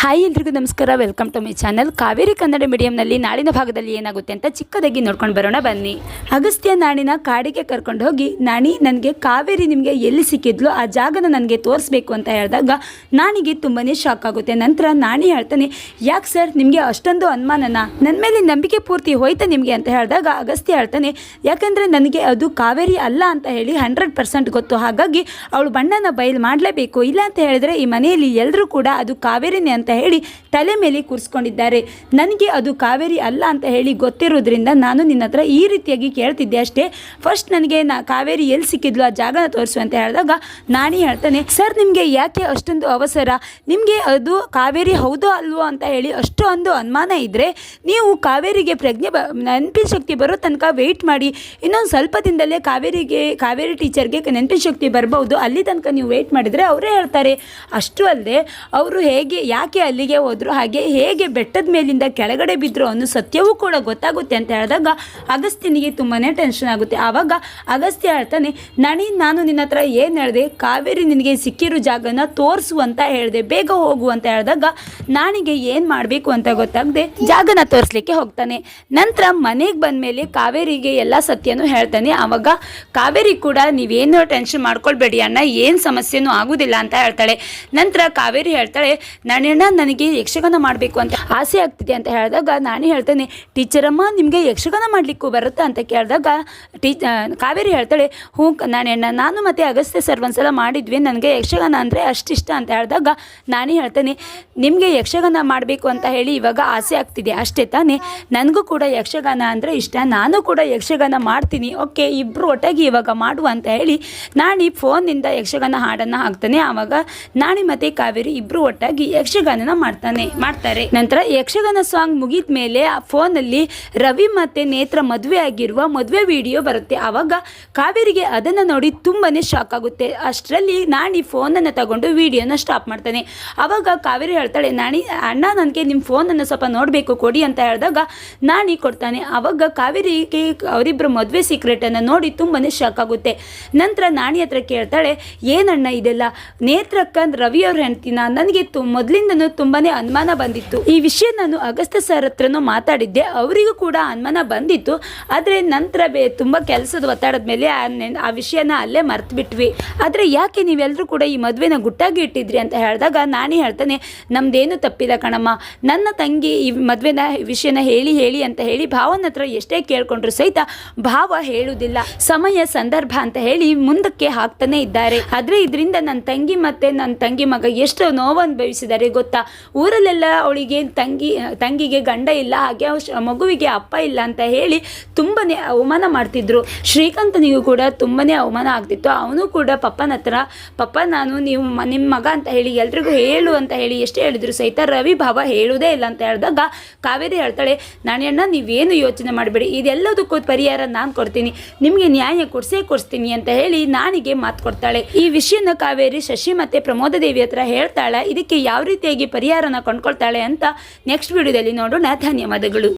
Hi ಎಲ್ರಿಗೂ ನಮಸ್ಕಾರ. Welcome to my channel Kaveri Kannada ಮೀಡಿಯಂನಲ್ಲಿ ನಾಡಿನ ಭಾಗದಲ್ಲಿ ಏನಾಗುತ್ತೆ ಅಂತ ಚಿಕ್ಕದಾಗಿ ನೋಡ್ಕೊಂಡು ಬರೋಣ ಬನ್ನಿ. ಅಗಸ್ತ್ಯ ನಾಣಿನ ಕಾಡಿಗೆ ಕರ್ಕೊಂಡು ಹೋಗಿ ನಾಣಿ ನನಗೆ ಕಾವೇರಿ ನಿಮಗೆ ಎಲ್ಲಿ ಸಿಕ್ಕಿದ್ಲು, ಆ ಜಾಗನ ನನಗೆ ತೋರಿಸ್ಬೇಕು ಅಂತ ಹೇಳಿದಾಗ ನಾಣಿಗೆ ತುಂಬಾ ಶಾಕ್ ಆಗುತ್ತೆ. ನಂತರ ನಾಣಿ ಹೇಳ್ತಾನೆ, ಯಾಕೆ ಸರ್ ನಿಮಗೆ ಅಷ್ಟೊಂದು ಅನುಮಾನನ? ನನ್ನ ಮೇಲೆ ನಂಬಿಕೆ ಪೂರ್ತಿ ಹೋಯ್ತಾ ನಿಮಗೆ? ಅಂತ ಹೇಳಿದಾಗ ಅಗಸ್ತ್ಯ ಹೇಳ್ತಾನೆ, ಯಾಕಂದರೆ ನನಗೆ ಅದು ಕಾವೇರಿ ಅಲ್ಲ ಅಂತ ಹೇಳಿ ಹಂಡ್ರೆಡ್ ಪರ್ಸೆಂಟ್ ಗೊತ್ತು. ಹಾಗಾಗಿ ಅವಳು ಬಣ್ಣನ ಬಯಲು ಮಾಡಲೇಬೇಕು. ಇಲ್ಲ ಅಂತ ಹೇಳಿದ್ರೆ ಈ ಮನೆಯಲ್ಲಿ ಎಲ್ಲರೂ ಕೂಡ ಅದು ಕಾವೇರಿನೇ ಹೇಳಿ ತಲೆ ಮೇಲೆ ಕೂರಿಸ್ಕೊಂಡಿದ್ದಾರೆ. ನನಗೆ ಅದು ಕಾವೇರಿ ಅಲ್ಲ ಅಂತ ಹೇಳಿ ಗೊತ್ತಿರೋದ್ರಿಂದ ನಾನು ನಿನ್ನ ಹತ್ರ ಈ ರೀತಿಯಾಗಿ ಕೇಳ್ತಿದ್ದೆ ಅಷ್ಟೇ. ಫಸ್ಟ್ ನನಗೆ ನಾ ಕಾವೇರಿ ಎಲ್ಲಿ ಸಿಕ್ಕಿದ್ಲು, ಆ ಜಾಗನ ತೋರಿಸು ಅಂತ ಹೇಳಿದಾಗ ನಾನೇ ಹೇಳ್ತಾನೆ, ಸರ್, ನಿಮಗೆ ಯಾಕೆ ಅಷ್ಟೊಂದು ಅವಸರ? ನಿಮಗೆ ಅದು ಕಾವೇರಿ ಹೌದೋ ಅಲ್ವೋ ಅಂತ ಹೇಳಿ ಅಷ್ಟು ಒಂದು ಅನುಮಾನ ಇದ್ದರೆ ನೀವು ಕಾವೇರಿಗೆ ಪ್ರಜ್ಞೆ ಬ, ನೆನಪಿನ ಶಕ್ತಿ ಬರೋ ತನಕ ವೆಯ್ಟ್ ಮಾಡಿ. ಇನ್ನೊಂದು ಸ್ವಲ್ಪ ದಿನದಲ್ಲೇ ಕಾವೇರಿಗೆ, ಕಾವೇರಿ ಟೀಚರ್ಗೆ ನೆನಪಿನ ಶಕ್ತಿ ಬರ್ಬೋದು ಅಲ್ಲಿ ತನಕ ನೀವು ವೆಯ್ಟ್ ಮಾಡಿದರೆ ಅವರೇ ಹೇಳ್ತಾರೆ. ಅಷ್ಟು ಅಲ್ಲದೆ, ಅವರು ಹೇಗೆ, ಯಾಕೆ ಅಲ್ಲಿಗೆ ಹೋದರು. ಹಾಗೆ ಹೇಗೆ ಬೆಟ್ಟದ ಮೇಲಿಂದ ಕೆಳಗಡೆ ಬಿದ್ದರು ಅನ್ನೋ ಸತ್ಯವೂ ಕೂಡ ಗೊತ್ತಾಗುತ್ತೆ ಅಂತ ಹೇಳಿದಾಗ ಅಗಸ್ತ್ಯನಿಗೆ ತುಂಬಾ ಟೆನ್ಷನ್ ಆಗುತ್ತೆ. ಆವಾಗ ಅಗಸ್ತ್ಯ ಹೇಳ್ತಾನೆ, ನಣಿ, ನಾನು ನಿನ್ನ ಹತ್ರ ಏನು ಹೇಳಿದೆ? ಕಾವೇರಿ ನಿನಗೆ ಸಿಕ್ಕಿರೋ ಜಾಗನ ತೋರಿಸು ಅಂತ ಹೇಳಿದೆ. ಬೇಗ ಹೋಗು ಅಂತ ಹೇಳಿದಾಗ ನಾಣಿಗೆ ಏನು ಮಾಡಬೇಕು ಅಂತ ಗೊತ್ತಾಗದೆ ಜಾಗನ ತೋರಿಸ್ಲಿಕ್ಕೆ ಹೋಗ್ತಾನೆ. ನಂತರ ಮನೆಗೆ ಬಂದ ಮೇಲೆ ಕಾವೇರಿಗೆ ಎಲ್ಲ ಸತ್ಯನೂ ಹೇಳ್ತಾನೆ. ಆವಾಗ ಕಾವೇರಿ ಕೂಡ, ನೀವೇನು ಟೆನ್ಷನ್ ಮಾಡ್ಕೊಳ್ಬೇಡಿ ಅಣ್ಣ, ಏನು ಸಮಸ್ಯೆನೂ ಆಗೋದಿಲ್ಲ ಅಂತ ಹೇಳ್ತಾಳೆ. ನಂತರ ಕಾವೇರಿ ಹೇಳ್ತಾಳೆ ನನಗೆ ಯಕ್ಷಗಾನ ಮಾಡಬೇಕು ಅಂತ ಆಸೆ ಆಗ್ತಿದೆ ಅಂತ ಹೇಳಿದಾಗ ನಾನೇ ಹೇಳ್ತೇನೆ, ಟೀಚರಮ್ಮ, ನಿಮಗೆ ಯಕ್ಷಗಾನ ಮಾಡಲಿಕ್ಕೂ ಬರುತ್ತಾ? ಅಂತ ಕೇಳಿದಾಗ ಟೀಚ ಕಾವೇರಿ ಹೇಳ್ತಾಳೆ, ಹ್ಞೂ ನಾನು ನಾನು ಮತ್ತು ಅಗಸ್ತ್ಯ ಸರ್ ಒಂದ್ಸಲ ಮಾಡಿದ್ವಿ, ನನಗೆ ಯಕ್ಷಗಾನ ಅಂದರೆ ಅಷ್ಟಿಷ್ಟ ಅಂತ ಹೇಳಿದಾಗ ನಾನೇ ಹೇಳ್ತೇನೆ, ನಿಮಗೆ ಯಕ್ಷಗಾನ ಮಾಡಬೇಕು ಅಂತ ಹೇಳಿ ಇವಾಗ ಆಸೆ ಆಗ್ತಿದೆ, ಅಷ್ಟೇ ತಾನೇ? ನನಗೂ ಕೂಡ ಯಕ್ಷಗಾನ ಅಂದರೆ ಇಷ್ಟ, ನಾನು ಕೂಡ ಯಕ್ಷಗಾನ ಮಾಡ್ತೀನಿ, ಓಕೆ ಇಬ್ಬರು ಒಟ್ಟಾಗಿ ಇವಾಗ ಮಾಡುವ ಅಂತ ಹೇಳಿ ನಾಣಿ ಫೋನಿಂದ ಯಕ್ಷಗಾನ ಹಾಡನ್ನು ಹಾಕ್ತಾನೆ, ಆವಾಗ ನಾಣಿ ಮತ್ತು ಕಾವೇರಿ ಇಬ್ಬರು ಒಟ್ಟಾಗಿ ಯಕ್ಷಗಾನನ ಮಾಡ್ತಾನೆ, ಮಾಡ್ತಾರೆ. ನಂತರ ಯಕ್ಷಗಾನ ಸಾಂಗ್ ಮುಗಿದ ಮೇಲೆ ಆ ಫೋನಲ್ಲಿ ರವಿ ಮತ್ತೆ ನೇತ್ರ ಮದುವೆ ಆಗಿರುವ ಮದುವೆ ವಿಡಿಯೋ ಬರುತ್ತೆ. ಆವಾಗ ಕಾವೇರಿಗೆ ಅದನ್ನು ನೋಡಿ ತುಂಬಾನೇ ಶಾಕ್ ಆಗುತ್ತೆ. ಅಷ್ಟರಲ್ಲಿ ನಾಣಿ ಫೋನನ್ನು ತಗೊಂಡು ವಿಡಿಯೋನ ಸ್ಟಾಪ್ ಮಾಡ್ತಾನೆ. ಆವಾಗ ಕಾವೇರಿ ಹೇಳ್ತಾಳೆ, ನಾಣಿ, ಅಣ್ಣ ನನಗೆ ನಿಮ್ಮ ಫೋನನ್ನು ಸ್ವಲ್ಪ ನೋಡಬೇಕು, ಕೊಡಿ ಅಂತ ಹೇಳಿದಾಗ ನಾಣಿ ಕೊಡ್ತಾನೆ. ಆವಾಗ ಕಾವೇರಿಗೆ ಅವರಿಬ್ಬರು ಮದುವೆ ಸೀಕ್ರೆಟನ್ನು ನೋಡಿ ತುಂಬಾನೇ ಶಾಕ್ ಆಗುತ್ತೆ. ನಂತರ ನಾಣಿ ಹತ್ರ ಕೇಳ್ತಾಳೆ ಏನಣ್ಣ ಇದೆಲ್ಲ? ನೇತ್ರಕ್ಕ ರವಿ ಅವ್ರ ಹೆಂಡ್ತಿನ? ನನಗೆ ತು ಮೊದಲಿಂದನೂ ತುಂಬಾನೇ ಅನುಮಾನ ಬಂದಿತ್ತು. ಈ ವಿಷಯ ನಾನು ಅಗಸ್ತ್ಯ ಸರ್ ಹತ್ರನೂ ಮಾತಾಡಿದ್ದೆ. ಅವರಿಗೂ ಕೂಡ ಅನುಮಾನ ಬಂದಿತ್ತು. ಆದರೆ ನಂತರ ಬೇ, ತುಂಬ ಕೆಲಸದ ಒತ್ತಡದ ಮೇಲೆ ಆ ವಿಷಯನ ಅಲ್ಲೇ ಮರ್ತು ಬಿಟ್ವಿ ಆದರೆ ಯಾಕೆ ನೀವೆಲ್ಲರೂ ಕೂಡ ಈ ಮದುವೆನ ಗುಟ್ಟಾಗಿ ಇಟ್ಟಿದ್ರಿ ಅಂತ ಹೇಳಿದಾಗ ನಾನೇ ಹೇಳ್ತಾನೆ, ನಮ್ದೇನು ತಪ್ಪಿಲ್ಲ ಕಣಮ್ಮ. ನನ್ನ ತಂಗಿ ಈ ಮದುವೆನ, ವಿಷಯನ ಹೇಳಿ ಹೇಳಿ ಅಂತ ಹೇಳಿ ಭಾವನ ಹತ್ರ ಎಷ್ಟೇ ಕೇಳ್ಕೊಂಡ್ರು ಸಹಿತ ಭಾವ ಹೇಳುವುದಿಲ್ಲ. ಸಮಯ, ಸಂದರ್ಭ ಅಂತ ಹೇಳಿ ಮುಂದಕ್ಕೆ ಹಾಕ್ತಾನೆ ಇದ್ದಾರೆ. ಆದ್ರೆ ಇದರಿಂದ ನನ್ನ ತಂಗಿ ಮತ್ತೆ ನನ್ನ ತಂಗಿ ಮಗ ಎಷ್ಟು ನೋವು ಅನುಭವಿಸಿದ್ದಾರೆ ಊರಲ್ಲೆಲ್ಲ ಅವಳಿಗೆ ತಂಗಿ, ತಂಗಿಗೆ ಗಂಡ ಇಲ್ಲ, ಹಾಗೆ ಮಗುವಿಗೆ ಅಪ್ಪ ಇಲ್ಲ ಅಂತ ಹೇಳಿ ತುಂಬನೇ ಅವಮಾನ ಮಾಡ್ತಿದ್ರು. ಶ್ರೀಕಾಂತನಿಗೂ ಕೂಡ ತುಂಬನೇ ಅವಮಾನ ಆಗ್ತಿತ್ತು. ಅವನು ಕೂಡ ಪಪ್ಪನ ಹತ್ರ, ಪಪ್ಪ, ನಾನು ನೀವು ನಿಮ್ಮ ಮಗ ಅಂತ ಹೇಳಿ, ಎಲ್ರಿಗೂ ಹೇಳು ಅಂತ ಹೇಳಿ ಎಷ್ಟು ಹೇಳಿದ್ರು ಸಹಿತ ರವಿ ಭಾವ ಹೇಳುವುದೇ ಇಲ್ಲ ಅಂತ ಹೇಳಿದಾಗ ಕಾವೇರಿ ಹೇಳ್ತಾಳೆ, ನಾಣ್ಯಣ್ಣ, ನೀವೇನು ಯೋಚನೆ ಮಾಡಬೇಡಿ. ಇದೆಲ್ಲದಕ್ಕೂ ಪರಿಹಾರ ನಾನು ಕೊಡ್ತೀನಿ. ನಿಮಗೆ ನ್ಯಾಯ ಕೊಡಿಸೇ ಕೊಡಿಸ್ತೀನಿ ಅಂತ ಹೇಳಿ ನಾನಿಗೆ ಮಾತು ಕೊಡ್ತಾಳೆ. ಈ ವಿಷಯನ ಕಾವೇರಿ ಶಶಿ ಮತ್ತೆ ಪ್ರಮೋದ ದೇವಿ ಹತ್ರ ಹೇಳ್ತಾಳೆ, ಇದಕ್ಕೆ ಯಾವ ರೀತಿಯಾಗಿ ಪರಿಹಾರನ ಕಂಡುಕೊಳ್ತಾಳೆ ಅಂತ ನೆಕ್ಸ್ಟ್ ವಿಡಿಯೋದಲ್ಲಿ ನೋಡೋಣ. ಧನ್ಯವಾದಗಳು.